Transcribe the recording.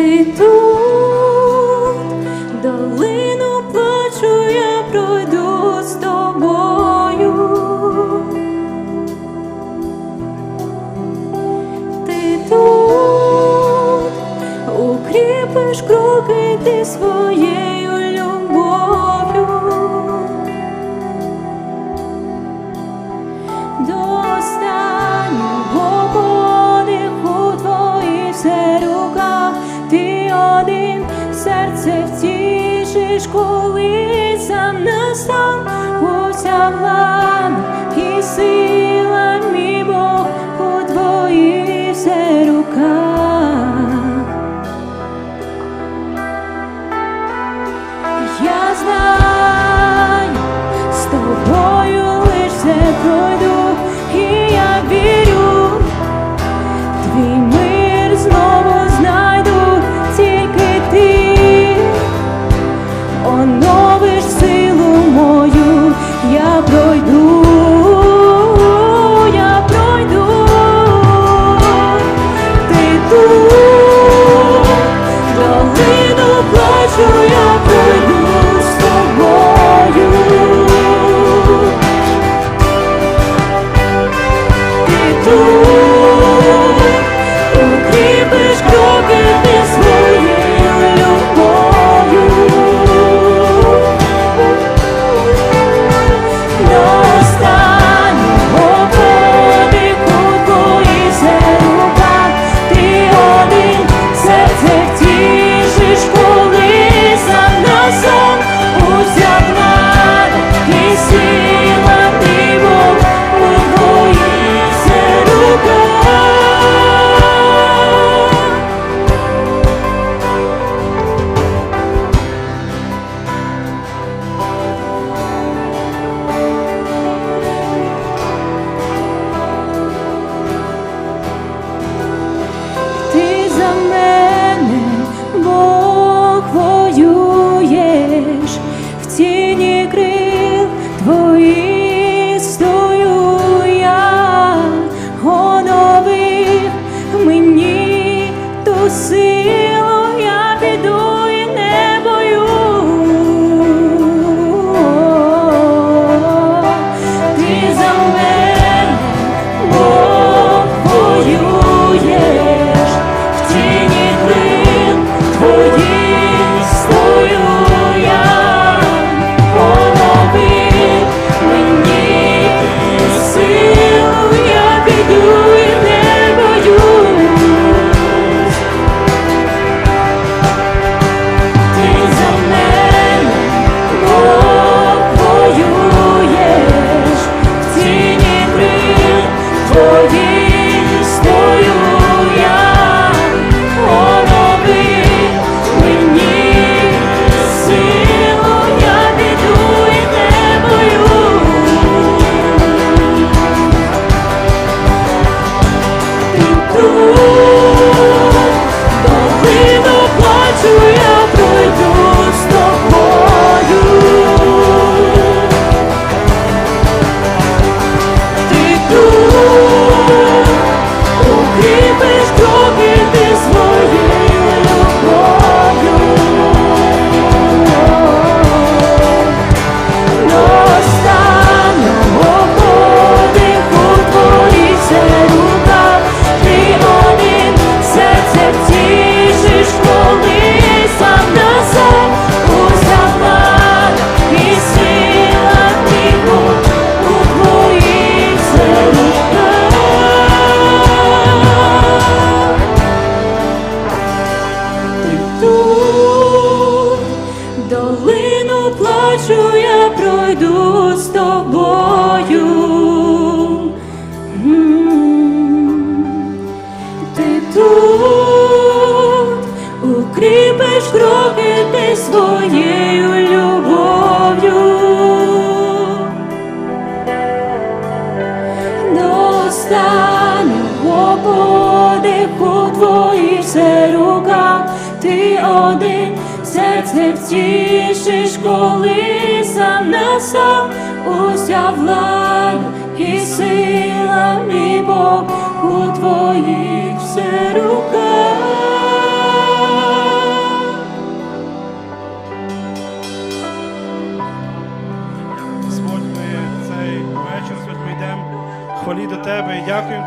ти тут, долину плачу, я пройду з тобою. Ти тут укріпиш кроки ти своє. коли сам уся влада і сила мій Бог у. Я знаю. I'm. пройду з тобою, ти тут укріпиш кроки ти своєю любов'ю, до останнього подиху твоїх все ти один серце втішиш коли сам уся влада і сила, мій Бог, у твоїх все руках. Господь, ми цей вечір, Господь, ми йдемо хвалі до тебе і дякуємо.